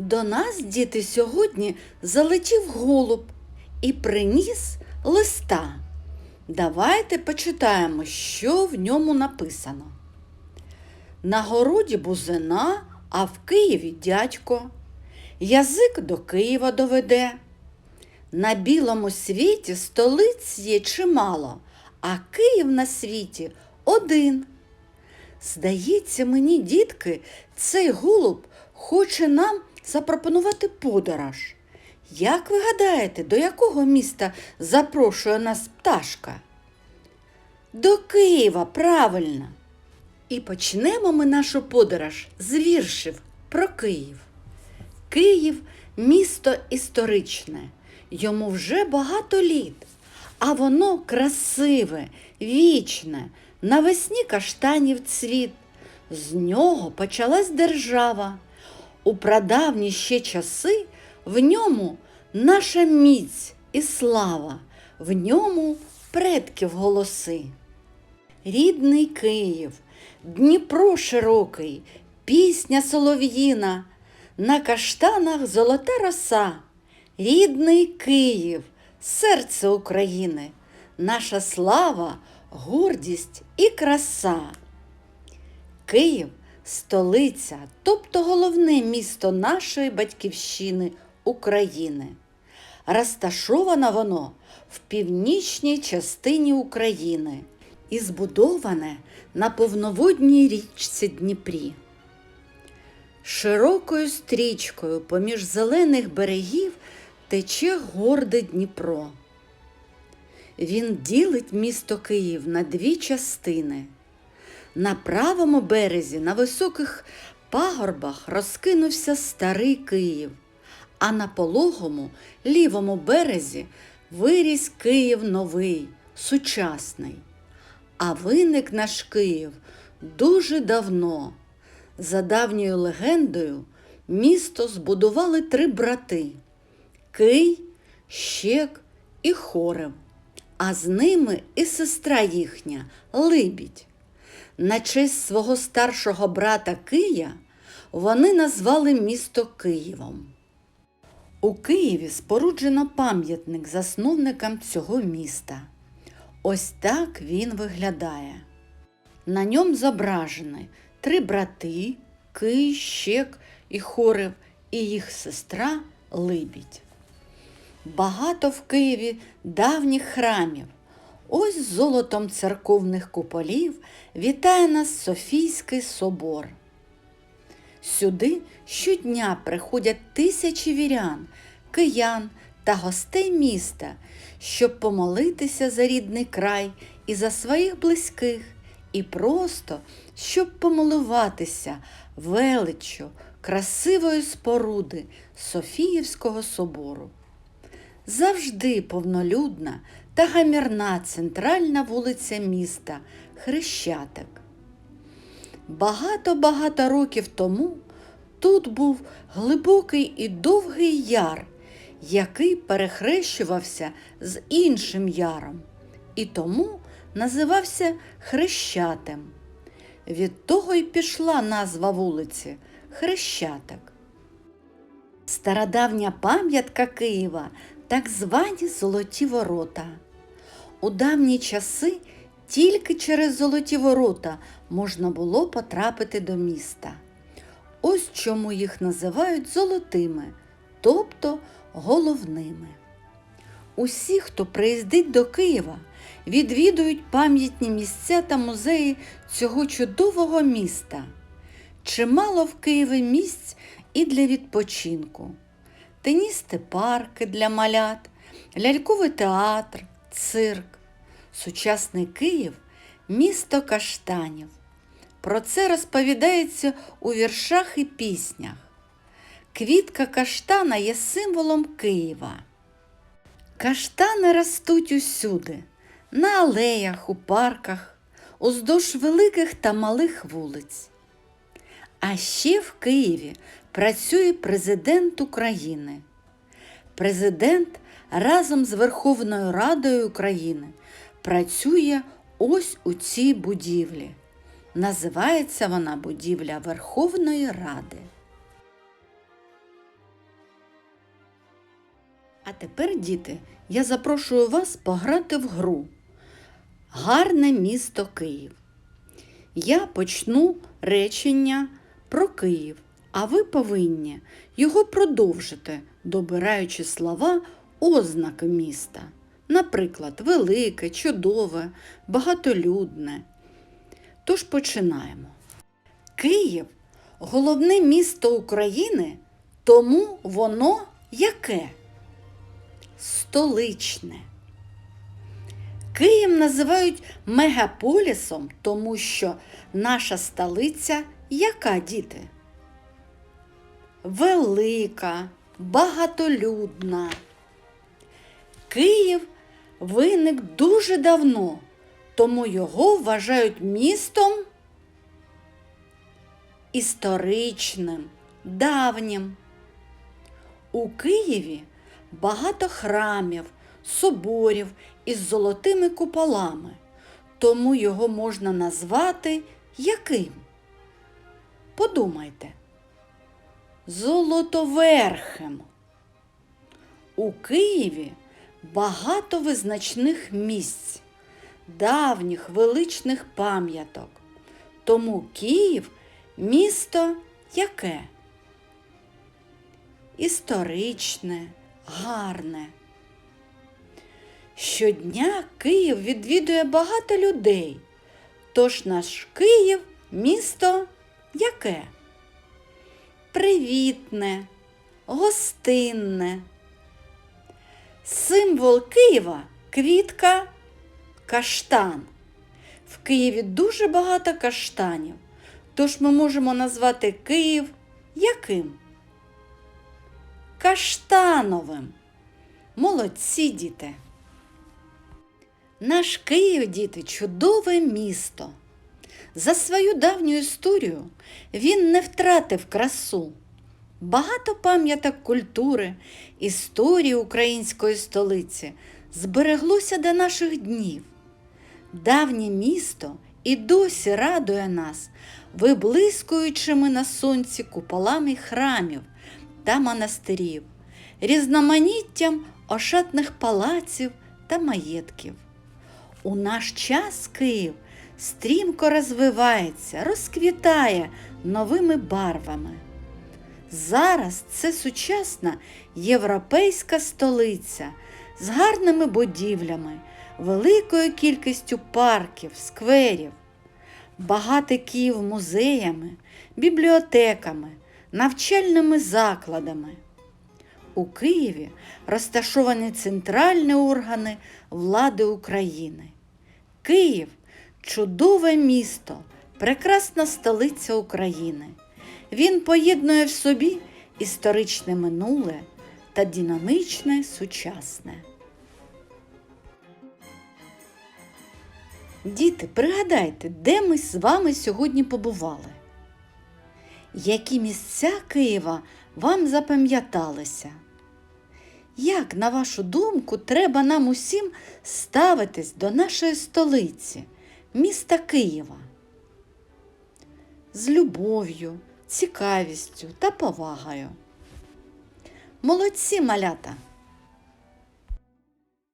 До нас, діти, сьогодні залетів голуб і приніс листа. Давайте почитаємо, що в ньому написано. На городі бузина, а в Києві дядько. Язик до Києва доведе. На білому світі столиць є чимало, а Київ на світі один. Здається мені, дітки, цей голуб хоче нам запропонувати подорож. Як ви гадаєте, до якого міста запрошує нас пташка? До Києва, правильно. І почнемо ми нашу подорож з віршів про Київ. Київ місто історичне, йому вже багато літ, а воно красиве, вічне, навесні каштанів цвіт. З нього почалась держава. У прадавні ще часи в ньому наша міць і слава, в ньому предків голоси. Рідний Київ, Дніпро широкий, пісня солов'їна, на каштанах золота роса. Рідний Київ, серце України, наша слава, гордість і краса. Київ столиця, тобто головне місто нашої батьківщини України. Розташоване воно в північній частині України і збудоване на повноводній річці Дніпрі. Широкою стрічкою поміж зелених берегів тече горде Дніпро. Він ділить місто Київ на дві частини. На правому березі на високих пагорбах розкинувся старий Київ, а на пологому лівому березі виріс Київ новий, сучасний. А виник наш Київ дуже давно. За давньою легендою, місто збудували три брати Кий, Щек і Хорев, а з ними і сестра їхня Либідь. На честь свого старшого брата Кия вони назвали місто Києвом. У Києві споруджено пам'ятник засновникам цього міста. Ось так він виглядає. На ньому зображені три брати Кий, Щек і Хорев і їх сестра Либідь. Багато в Києві давніх храмів. Ось золотом церковних куполів вітає нас Софійський собор. Сюди щодня приходять тисячі вірян, киян та гостей міста, щоб помолитися за рідний край і за своїх близьких, і просто щоб помилуватися величчю красивої споруди Софіївського собору. Завжди повнолюдна та гамірна центральна вулиця міста Хрещатик. Багато-багато років тому тут був глибокий і довгий яр, який перехрещувався з іншим яром, і тому називався Хрещатим. Від того й пішла назва вулиці Хрещатик. Стародавня пам'ятка Києва так звані Золоті Ворота. У давні часи тільки через Золоті Ворота можна було потрапити до міста. Ось чому їх називають золотими, тобто головними. Усі, хто приїздить до Києва, відвідують пам'ятні місця та музеї цього чудового міста. Чимало в Києві місць і для відпочинку. Теністи парки для малят, ляльковий театр, цирк. Сучасний Київ місто каштанів. Про це розповідається у віршах і піснях. Квітка каштана є символом Києва. Каштани ростуть усюди, на алеях, у парках, уздовж великих та малих вулиць. А ще в Києві працює президент України. Президент разом з Верховною Радою України працює ось у цій будівлі. Називається вона будівля Верховної Ради. А тепер, діти, я запрошую вас пограти в гру. Гарне місто Київ. Я почну речення про Київ, а ви повинні його продовжити, добираючи слова ознаки міста. Наприклад, велике, чудове, багатолюдне. Тож починаємо. Київ головне місто України, тому воно яке? Столичне. Київ називають мегаполісом, тому що наша столиця яка діти? Велика, багатолюдна. Київ виник дуже давно, тому його вважають містом історичним, давнім. У Києві багато храмів, соборів із золотими куполами, тому його можна назвати яким? Подумайте. Золотоверхим. У Києві багато визначних місць, давніх величних пам'яток. Тому Київ місто яке? Історичне, гарне. Щодня Київ відвідує багато людей. Тож наш Київ місто яке? Привітне, гостинне. Символ Києва квітка каштан. В Києві дуже багато каштанів, тож ми можемо назвати Київ яким? Каштановим. Молодці діти. Наш Київ, діти, чудове місто. За свою давню історію він не втратив красу. Багато пам'яток культури, історії української столиці збереглося до наших днів. Давнє місто і досі радує нас, виблискуючими на сонці куполами храмів та монастирів, різноманіттям ошатних палаців та маєтків. У наш час Київ стрімко розвивається, розквітає новими барвами. Зараз це сучасна європейська столиця з гарними будівлями, великою кількістю парків, скверів, багатий Київ музеями, бібліотеками, навчальними закладами. У Києві розташовані центральні органи влади України. Київ чудове місто, прекрасна столиця України. Він поєднує в собі історичне минуле та динамічне сучасне. Діти, пригадайте, де ми з вами сьогодні побували? Які місця Києва вам запам'яталися? Як, на вашу думку, треба нам усім ставитись до нашої столиці, міста Києва? З любов'ю, цікавістю та повагою. Молодці малята!